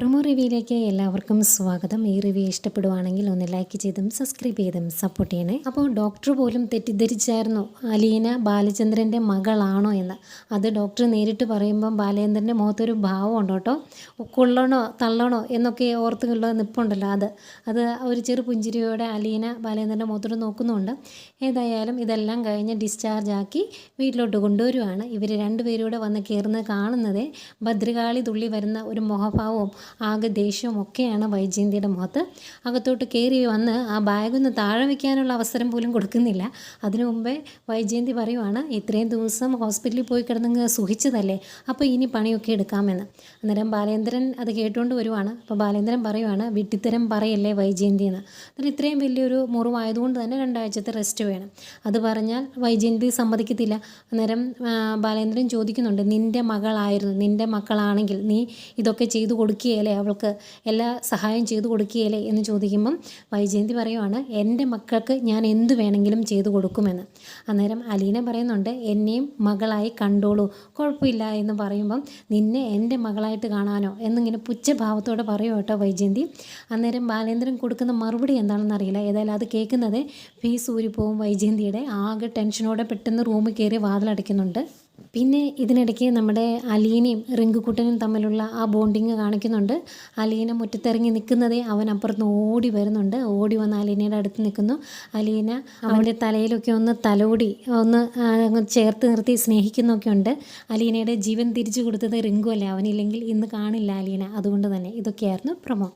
Promo റിവ്യൂയിലേക്ക് എല്ലാവർക്കും സ്വാഗതം. ഈ റിവ്യൂ ഇഷ്ടപ്പെടുവാണെങ്കിൽ ഒന്ന് ലൈക്ക് ചെയ്തും സബ്സ്ക്രൈബ് ചെയ്തും സപ്പോർട്ട് ചെയ്യണേ. അപ്പോൾ ഡോക്ടർ പോലും തെറ്റിദ്ധരിച്ചായിരുന്നു. അലീന ബാലചന്ദ്രന്റെ മകളാണോ എന്ന്. അത് ഡോക്ടർ നേരിട്ട് പറയുമ്പം ബാലചന്ദ്രന്റെ മുഖത്തൊരു ഭാവം ഉണ്ടോ കേട്ടോ. കൊള്ളണോ തള്ളണോ എന്നൊക്കെ ഓർത്തുള്ള നിപ്പുണ്ടല്ലോ അത്. അത് ഒരു ചെറു പുഞ്ചിരിയോടെ അലീന ബാലചന്ദ്രന്റെ മുഖത്തോട് നോക്കുന്നുണ്ട്. ഏതായാലും ഇതെല്ലാം കഴിഞ്ഞ് ഡിസ്ചാർജ് ആക്കി വീട്ടിലോട്ട് കൊണ്ടുവരുവാണ്. ഇവർ രണ്ടുപേരൂടെ വന്ന് കയറുന്നത് കാണുന്നത് ഭദ്രകാളി തുള്ളി വരുന്ന ഒരു മുഖഭാവവും ആകെ ദേഷ്യവും ഒക്കെയാണ് വൈജയന്തിയുടെ മുഖത്ത്. അകത്തോട്ട് കയറി വന്ന് ആ ബാഗൊന്ന് താഴെ വയ്ക്കാനുള്ള അവസരം പോലും കൊടുക്കുന്നില്ല. അതിനു മുമ്പേ വൈജയന്തി പറയുവാണ് ഇത്രയും ദിവസം ഹോസ്പിറ്റലിൽ പോയി കിടന്നങ്ങ് സുഖിച്ചതല്ലേ? അപ്പോൾ ഇനി പണിയൊക്കെ എടുക്കാമെന്ന്. അന്നേരം ബാലേന്ദ്രൻ അത് കേട്ടുകൊണ്ട് വരുവാണ്. അപ്പോൾ ബാലേന്ദ്രൻ പറയുവാണ് വിട്ടിത്തരം പറയല്ലേ വൈജയന്തി എന്ന്. അന്നേരം ഇത്രയും വലിയൊരു മുറിവായതുകൊണ്ട് തന്നെ രണ്ടാഴ്ചത്തെ റെസ്റ്റ് വേണം. അത് പറഞ്ഞാൽ വൈജയന്തി സമ്മതിക്കത്തില്ല. അന്നേരം ബാലേന്ദ്രൻ ചോദിക്കുന്നുണ്ട് നിന്റെ മകളായിരുന്നു നിന്റെ മക്കളാണെങ്കിൽ നീ ഇതൊക്കെ ചെയ്തു കൊടുക്കുകയല്ലേ? അവൾക്ക് എല്ലാ സഹായം ചെയ്തു കൊടുക്കുകയല്ലേ എന്ന് ചോദിക്കുമ്പം വൈജയന്തി പറയുവാണ് എന്റെ മക്കൾക്ക് ഞാൻ എന്തു വേണമെങ്കിലും ചെയ്തു കൊടുക്കുമെന്ന്. അന്നേരം അലീന പറയുന്നുണ്ട് എന്നെയും മകളായി കണ്ടോളൂ കുഴപ്പമില്ല എന്ന് പറയുമ്പം നിന്നെ എന്റെ മകളായിട്ട് കാണാനോ? എന്നിങ്ങനെ പുച്ഛഭാവത്തോടെ പറയും കേട്ടോ വൈജയന്തി. അന്നേരം ബാലേന്ദ്രൻ കൊടുക്കുന്ന മറുപടി എന്താണെന്ന് അറിയില്ല. ഏതായാലും അത് കേൾക്കുന്നത് ഫീസ് ഊരിപ്പോവും വൈജയന്തിയുടെ. ആകെ ടെൻഷനോടെ പെട്ടെന്ന് റൂമിൽ കയറി വാതിലടയ്ക്കുന്നുണ്ട്. പിന്നെ ഇതിനിടയ്ക്ക് നമ്മുടെ അലീനയും റിങ്കുക്കുട്ടനും തമ്മിലുള്ള ആ ബോണ്ടിങ് കാണിക്കുന്നുണ്ട്. അലീന മുറ്റത്തിറങ്ങി നിൽക്കുന്നതേ അവൻ അപ്പുറത്ത് ഓടി വരുന്നുണ്ട്. ഓടി വന്ന് അലീനയുടെ അടുത്ത് നിൽക്കുന്നു. അലീന അവന്റെ തലയിലൊക്കെ ഒന്ന് തലോടി ഒന്ന് ചേർത്ത് നിർത്തി സ്നേഹിക്കുന്നൊക്കെ ഉണ്ട്. അലീനയുടെ ജീവൻ തിരിച്ചു കൊടുത്തത് റിങ്കു അല്ലേ? അവനില്ലെങ്കിൽ ഇന്ന് കാണില്ല അലീന. അതുകൊണ്ട് തന്നെ ഇതൊക്കെയായിരുന്നു പ്രൊമോ.